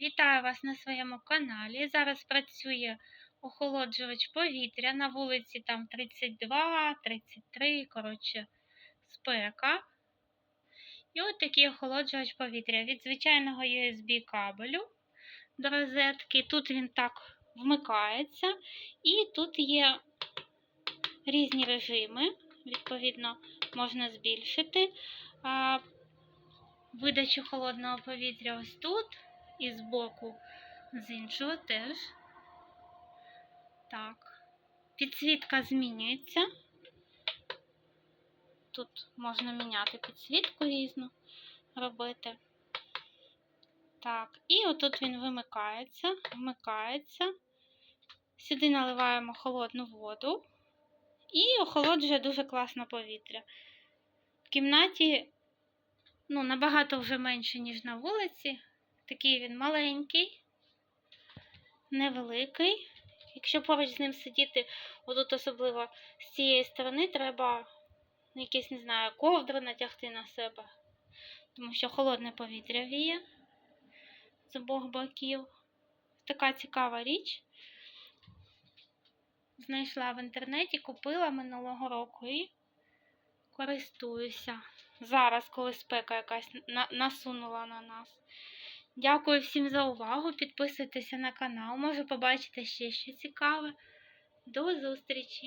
Вітаю вас на своєму каналі. Зараз працює охолоджувач повітря. На вулиці там 32, 33, коротше, спека. І от такий охолоджувач повітря від звичайного USB кабелю до розетки. Тут він так вмикається. І тут є різні режими. Відповідно, можна збільшити видачу холодного повітря ось тут. І збоку, з іншого теж. Так. Підсвітка змінюється. Тут можна міняти підсвітку різну робити. Так, і отут він вимикається, вмикається. Сюди наливаємо холодну воду і охолоджує дуже класно повітря. В кімнаті ну, набагато вже менше, ніж на вулиці. Такий він маленький, невеликий. Якщо поруч з ним сидіти, отут особливо з цієї сторони, треба якесь, не знаю, ковдру натягти на себе, тому що холодне повітря віє з обох боків. Така цікава річ. Знайшла в інтернеті, купила минулого року і користуюся. Зараз, коли спека якась насунула на нас. Дякую всім за увагу. Підписуйтеся на канал, може побачите ще що цікаве. До зустрічі!